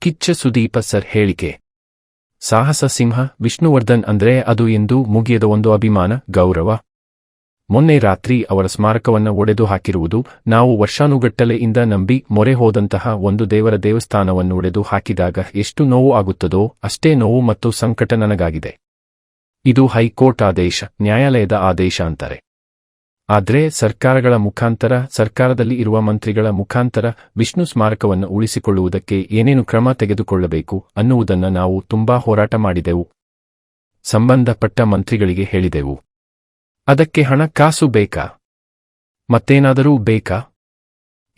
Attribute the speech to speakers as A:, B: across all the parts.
A: Kichcha Sudeep sir ಹೇಳಿಕೆ. ಸಾಹಸ ಸಿಂಹ, ವಿಷ್ಣುವರ್ಧನ್ ಅಂದ್ರೆ ಅದು ಎಂದು ಮುಗಿಯದ ಒಂದು ಅಭಿಮಾನ, ಗೌರವ. ಮೊನ್ನೆ ರಾತ್ರಿ ಅವರ ಸ್ಮಾರಕವನ್ನು ಒಡೆದು ಹಾಕಿರುವುದು ನಾವು ವರ್ಷಾನುಗಟ್ಟಲೆಯಿಂದ ನಂಬಿ ಮೊರೆ ಹೋದಂತಹ ಒಂದು ದೇವರ ದೇವಸ್ಥಾನವನ್ನು ಒಡೆದು ಹಾಕಿದಾಗ ಎಷ್ಟು ನೋವು ಆಗುತ್ತದೋ ಅಷ್ಟೇ ನೋವು ಮತ್ತು ಸಂಕಟ ನನಗಾಗಿದೆ. ಇದು ಹೈಕೋರ್ಟ್ ಆದೇಶ, ನ್ಯಾಯಾಲಯದ ಆದೇಶ ಅಂತಾರೆ. ಆದ್ರೆ ಸರ್ಕಾರಗಳ ಮುಖಾಂತರ, ಸರ್ಕಾರದಲ್ಲಿ ಇರುವ ಮಂತ್ರಿಗಳ ಮುಖಾಂತರ ವಿಷ್ಣು ಸ್ಮಾರಕವನ್ನು ಉಳಿಸಿಕೊಳ್ಳುವುದಕ್ಕೆ ಏನೇನು ಕ್ರಮ ತೆಗೆದುಕೊಳ್ಳಬೇಕು ಅನ್ನುವುದನ್ನ ನಾವು ತುಂಬಾ ಹೋರಾಟ ಮಾಡಿದೆವು. ಸಂಬಂಧಪಟ್ಟ ಮಂತ್ರಿಗಳಿಗೆ ಹೇಳಿದೆವು. ಅದಕ್ಕೆ ಹಣ ಕಾಸು ಬೇಕಾ? ಮತ್ತೇನಾದರೂ ಬೇಕಾ?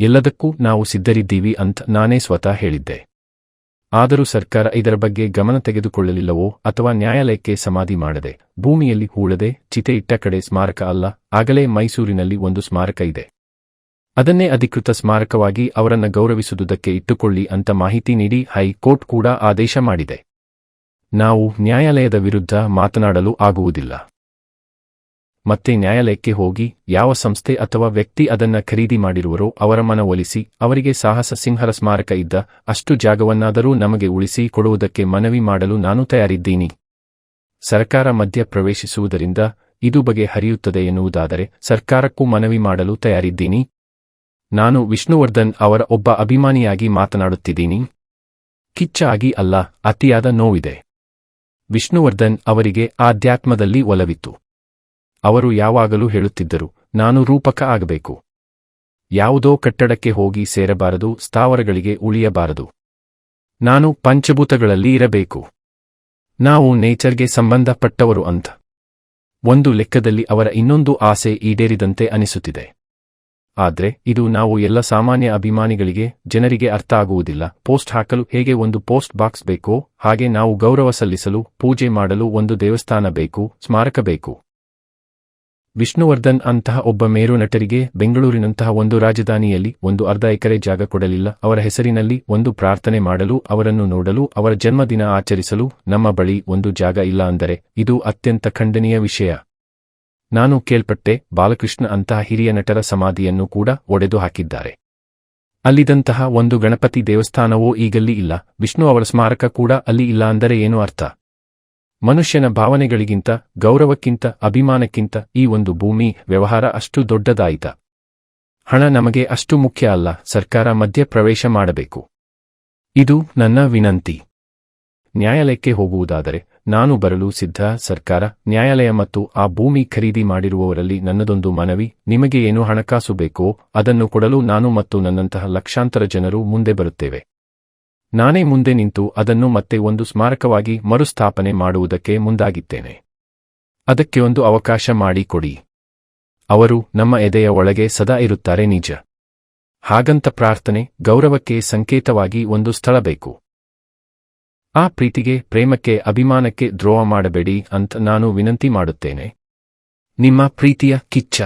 A: ಎಲ್ಲದಕ್ಕೂ ನಾವು ಸಿದ್ಧರಿದ್ದೀವಿ ಅಂತ ನಾನೇ ಸ್ವತಃ ಹೇಳಿದ್ದೆ. ಆದರೂ ಸರ್ಕಾರ ಇದರ ಬಗ್ಗೆ ಗಮನ ತೆಗೆದುಕೊಳ್ಳಲಿಲ್ಲವೋ ಅಥವಾ ನ್ಯಾಯಾಲಯಕ್ಕೆ ಸಮಾಧಿ ಮಾಡದೆ ಭೂಮಿಯಲ್ಲಿ ಹೂಳದೆ ಚಿತೆ ಇಟ್ಟ ಕಡೆ ಸ್ಮಾರಕ ಅಲ್ಲ, ಆಗಲೇ ಮೈಸೂರಿನಲ್ಲಿ ಒಂದು ಸ್ಮಾರಕ ಇದೆ. ಅದನ್ನೇ ಅಧಿಕೃತ ಸ್ಮಾರಕವಾಗಿ ಅವರನ್ನ ಗೌರವಿಸುವುದಕ್ಕೆ ಇಟ್ಟುಕೊಳ್ಳಿ ಅಂತ ಮಾಹಿತಿ ನೀಡಿ ಹೈಕೋರ್ಟ್ ಕೂಡ ಆದೇಶ ಮಾಡಿದೆ. ನಾವು ನ್ಯಾಯಾಲಯದ ವಿರುದ್ಧ ಮಾತನಾಡಲು ಆಗುವುದಿಲ್ಲ. ಮತ್ತೆ ನ್ಯಾಯಾಲಯಕ್ಕೆ ಹೋಗಿ ಯಾವ ಸಂಸ್ಥೆ ಅಥವಾ ವ್ಯಕ್ತಿ ಅದನ್ನ ಖರೀದಿ ಮಾಡಿರುವರೋ ಅವರ ಮನವೊಲಿಸಿ ಅವರಿಗೆ ಸಾಹಸ ಸಿಂಹರ ಸ್ಮಾರಕ ಇದ್ದ ಅಷ್ಟು ಜಾಗವನ್ನಾದರೂ ನಮಗೆ ಉಳಿಸಿ ಕೊಡುವುದಕ್ಕೆ ಮನವಿ ಮಾಡಲು ನಾನು ತಯಾರಿದ್ದೀನಿ. ಸರ್ಕಾರ ಮಧ್ಯ ಪ್ರವೇಶಿಸುವುದರಿಂದ ಇದು ಬಗೆ ಹರಿಯುತ್ತದೆ ಎನ್ನುವುದಾದರೆ ಸರ್ಕಾರಕ್ಕೂ ಮನವಿ ಮಾಡಲು ತಯಾರಿದ್ದೀನಿ. ನಾನು ವಿಷ್ಣುವರ್ಧನ್ ಅವರ ಒಬ್ಬ ಅಭಿಮಾನಿಯಾಗಿ ಮಾತನಾಡುತ್ತಿದ್ದೀನಿ. ಕಿಚ್ಚ ಆಗಿ ಅಲ್ಲ, ಅತಿಯಾದ ನೋವಿದೆ. ವಿಷ್ಣುವರ್ಧನ್ ಅವರಿಗೆ ಆಧ್ಯಾತ್ಮದಲ್ಲಿ ಒಲವಿತ್ತು. ಅವರು ಯಾವಾಗಲೂ ಹೇಳುತ್ತಿದ್ದರು, ನಾನು ರೂಪಕ ಆಗಬೇಕು. ಯಾವುದೋ ಕಟ್ಟಡಕ್ಕೆ ಹೋಗಿ ಸೇರಬಾರದು, ಸ್ಥಾವರಗಳಿಗೆ ಉಳಿಯಬಾರದು. ನಾನು ಪಂಚಭೂತಗಳಲ್ಲಿ ಇರಬೇಕು. ನಾವು ನೇಚರ್ಗೆ ಸಂಬಂಧಪಟ್ಟವರು ಅಂತ. ಒಂದು ಲೆಕ್ಕದಲ್ಲಿ ಅವರ ಇನ್ನೊಂದು ಆಸೆ ಈಡೇರಿದಂತೆ ಅನಿಸುತ್ತಿದೆ. ಆದ್ರೆ, ಇದು ನಾವು ಎಲ್ಲ ಸಾಮಾನ್ಯ ಅಭಿಮಾನಿಗಳಿಗೆ, ಜನರಿಗೆ ಅರ್ಥ ಆಗುವುದಿಲ್ಲ. ಪೋಸ್ಟ್ ಹಾಕಲು ಹೇಗೆ ಒಂದು ಪೋಸ್ಟ್ ಬಾಕ್ಸ್ ಬೇಕೋ ಹಾಗೆ ನಾವು ಗೌರವ ಸಲ್ಲಿಸಲು, ಪೂಜೆ ಮಾಡಲು ಒಂದು ದೇವಸ್ಥಾನ ಬೇಕು, ಸ್ಮಾರಕ ಬೇಕು. ವಿಷ್ಣುವರ್ಧನ್ ಅಂತಹ ಒಬ್ಬ ಮೇರು ನಟರಿಗೆ ಬೆಂಗಳೂರಿನಂತಹ ಒಂದು ರಾಜಧಾನಿಯಲ್ಲಿ ಒಂದು ಅರ್ಧ ಎಕರೆ ಜಾಗ ಕೊಡಲಿಲ್ಲ. ಅವರ ಹೆಸರಿನಲ್ಲಿ ಒಂದು ಪ್ರಾರ್ಥನೆ ಮಾಡಲು, ಅವರನ್ನು ನೋಡಲು, ಅವರ ಜನ್ಮದಿನ ಆಚರಿಸಲು ನಮ್ಮ ಬಳಿ ಒಂದು ಜಾಗ ಇಲ್ಲ ಅಂದರೆ ಇದು ಅತ್ಯಂತ ಖಂಡನೀಯ ವಿಷಯ. ನಾನು ಕೇಳ್ಪಟ್ಟೆ ಬಾಲಕೃಷ್ಣ ಅಂತಹ ಹಿರಿಯ ನಟರ ಸಮಾಧಿಯನ್ನು ಕೂಡ ಒಡೆದು ಹಾಕಿದ್ದಾರೆ. ಅಲ್ಲಿದಂತಹ ಒಂದು ಗಣಪತಿ ದೇವಸ್ಥಾನವೂ ಈಗಲ್ಲಿ ಇಲ್ಲ. ವಿಷ್ಣು ಅವರ ಸ್ಮಾರಕ ಕೂಡ ಅಲ್ಲಿ ಇಲ್ಲ ಅಂದರೆ ಏನು ಅರ್ಥ? ಮನುಷ್ಯನ ಭಾವನೆಗಳಿಗಿಂತ, ಗೌರವಕ್ಕಿಂತ, ಅಭಿಮಾನಕ್ಕಿಂತ ಈ ಒಂದು ಭೂಮಿ ವ್ಯವಹಾರ ಅಷ್ಟು ದೊಡ್ಡದಾಯಿತ. ಹಣ ನಮಗೆ ಅಷ್ಟು ಮುಖ್ಯ ಅಲ್ಲ, ಸರ್ಕಾರ ಮಧ್ಯ ಪ್ರವೇಶ ಮಾಡಬೇಕು. ಇದು ನನ್ನ ವಿನಂತಿ. ನ್ಯಾಯಾಲಯಕ್ಕೆ ಹೋಗುವುದಾದರೆ, ನಾನು ಬರಲು ಸಿದ್ಧ, ಸರ್ಕಾರ, ನ್ಯಾಯಾಲಯ ಮತ್ತು ಆ ಭೂಮಿ ಖರೀದಿ ಮಾಡಿರುವವರಲ್ಲಿ ನನ್ನದೊಂದು ಮನವಿ, ನಿಮಗೆ ಏನು ಹಣಕಾಸು ಬೇಕೋ ಅದನ್ನು ಕೊಡಲು ನಾನು ಮತ್ತು ನನ್ನಂತಹ ಲಕ್ಷಾಂತರ ಜನರು ಮುಂದೆ ಬರುತ್ತೇವೆ. ನಾನೇ ಮುಂದೆ ನಿಂತು ಅದನ್ನು ಮತ್ತೆ ಒಂದು ಸ್ಮಾರಕವಾಗಿ ಮರುಸ್ಥಾಪನೆ ಮಾಡುವುದಕ್ಕೆ ಮುಂದಾಗಿದ್ದೇನೆ. ಅದಕ್ಕೆ ಒಂದು ಅವಕಾಶ ಮಾಡಿಕೊಡಿ ಅವರು ನಮ್ಮ ಎದೆಯ ಒಳಗೆ ಸದಾ ಇರುತ್ತಾರೆ ನಿಜ. ಹಾಗಂತ ಪ್ರಾರ್ಥನೆ, ಗೌರವಕ್ಕೆ ಸಂಕೇತವಾಗಿ ಒಂದು ಸ್ಥಳ ಬೇಕು. ಆ ಪ್ರೀತಿಗೆ, ಪ್ರೇಮಕ್ಕೆ, ಅಭಿಮಾನಕ್ಕೆ ದ್ರೋಹ ಮಾಡಬೇಡಿ ಅಂತ ನಾನು ವಿನಂತಿ ಮಾಡುತ್ತೇನೆ. ನಿಮ್ಮ ಪ್ರೀತಿಯ ಕಿಚ್ಚ.